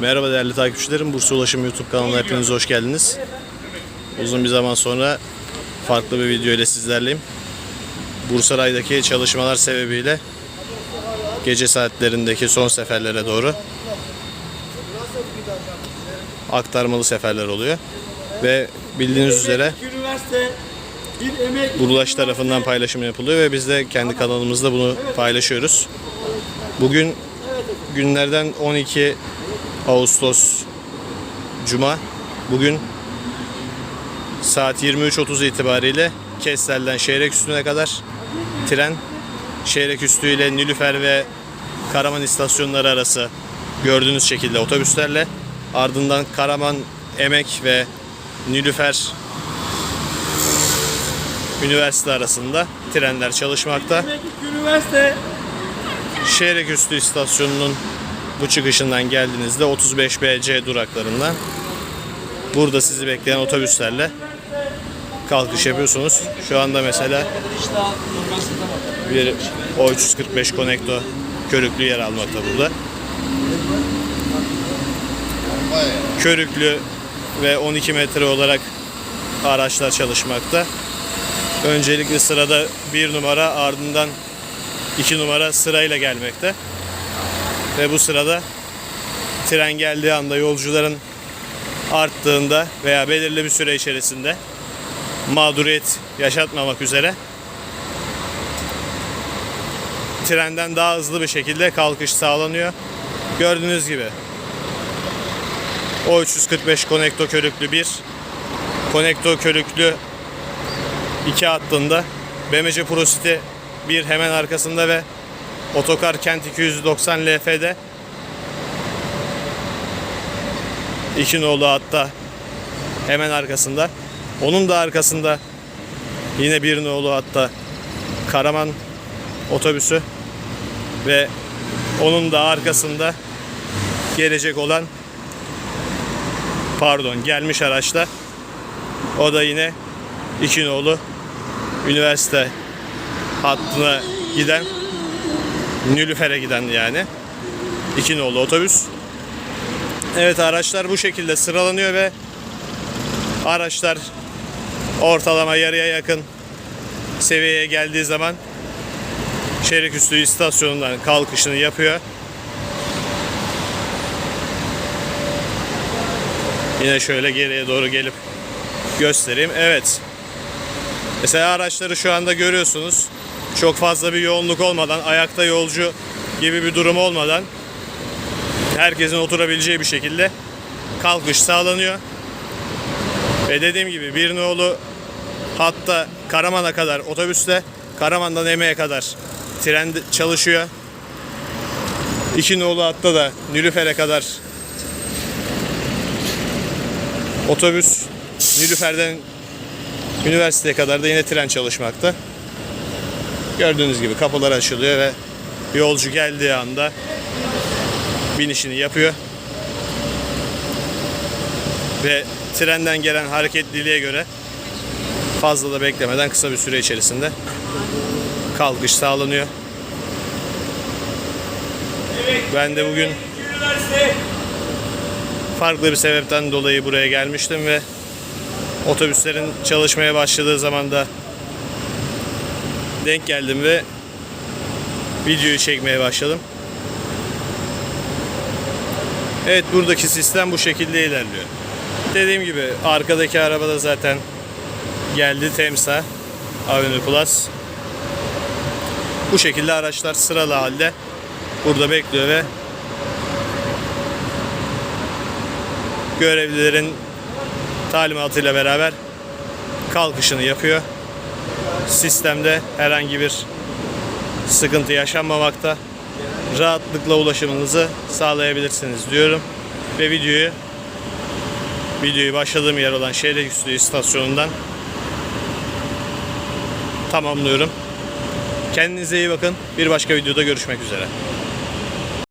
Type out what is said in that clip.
Merhaba değerli takipçilerim. Bursa Ulaşım YouTube kanalına hepiniz hoş geldiniz. Uzun bir zaman sonra farklı bir video ile sizlerleyim. Bursaray'daki çalışmalar sebebiyle gece saatlerindeki son seferlere doğru aktarmalı seferler oluyor. Ve bildiğiniz üzere Burulaş tarafından paylaşım yapılıyor ve biz de kendi kanalımızda bunu paylaşıyoruz. Bugün günlerden 12 Ağustos Cuma. Bugün saat 23.30 itibariyle Kestel'den Şehreküstü'ne kadar tren Şehreküstü ile Nilüfer ve Karaman istasyonları arası gördüğünüz şekilde otobüslerle ardından Karaman Emek ve Nilüfer üniversite arasında trenler çalışmakta. üniversite Şehreküstü istasyonunun bu çıkışından geldiğinizde 35 BC duraklarından burada sizi bekleyen otobüslerle kalkış yapıyorsunuz. Şu anda mesela bir O345 Connecto körüklü yer almakta burada. Körüklü ve 12 metre olarak araçlar çalışmakta. Öncelikle sırada bir numara ardından 2 numara sırayla gelmekte. Ve bu sırada tren geldiği anda yolcuların arttığında veya belirli bir süre içerisinde mağduriyet yaşatmamak üzere trenden daha hızlı bir şekilde kalkış sağlanıyor. Gördüğünüz gibi O345 Konekto körüklü 1 Konekto körüklü 2 hattında BMC Pro City bir hemen arkasında ve Otokar Kent 290 LF'de iki nolu hatta hemen arkasında. Onun da arkasında yine bir nolu hatta Karaman otobüsü. Ve onun da arkasında gelecek olan pardon gelmiş araçta. O da yine iki nolu üniversite hattına giden Nülüfer'e giden yani iki nolu otobüs. Evet araçlar bu şekilde sıralanıyor ve araçlar ortalama yarıya yakın seviyeye geldiği zaman Şeriküstü istasyonundan kalkışını yapıyor. Yine şöyle geriye doğru gelip göstereyim. Evet. Mesela araçları şu anda görüyorsunuz. Çok fazla bir yoğunluk olmadan, ayakta yolcu gibi bir durum olmadan herkesin oturabileceği bir şekilde kalkış sağlanıyor. Ve dediğim gibi bir nolu hatta Karaman'a kadar otobüsle Karaman'dan Eme'ye kadar tren çalışıyor. İki nolu hatta da Nilüfer'e kadar otobüs Nilüfer'den üniversiteye kadar da yine tren çalışmakta. Gördüğünüz gibi kapılar açılıyor ve yolcu geldiği anda binişini yapıyor. Ve trenden gelen hareketliliğe göre fazla da beklemeden kısa bir süre içerisinde kalkış sağlanıyor. Ben de bugün farklı bir sebepten dolayı buraya gelmiştim ve otobüslerin çalışmaya başladığı zaman da denk geldim ve videoyu çekmeye başladım. Evet buradaki sistem bu şekilde ilerliyor. Dediğim gibi arkadaki arabada zaten geldi Temsa Avenue Plus. Bu şekilde araçlar sıralı halde burada bekliyor ve görevlilerin talimatıyla beraber kalkışını yapıyor. Sistemde herhangi bir sıkıntı yaşanmamakta. Rahatlıkla ulaşımınızı sağlayabilirsiniz diyorum. Ve videoyu videoyu başladığım yer olan Şehreküstü istasyonundan tamamlıyorum. Kendinize iyi bakın. Bir başka videoda görüşmek üzere.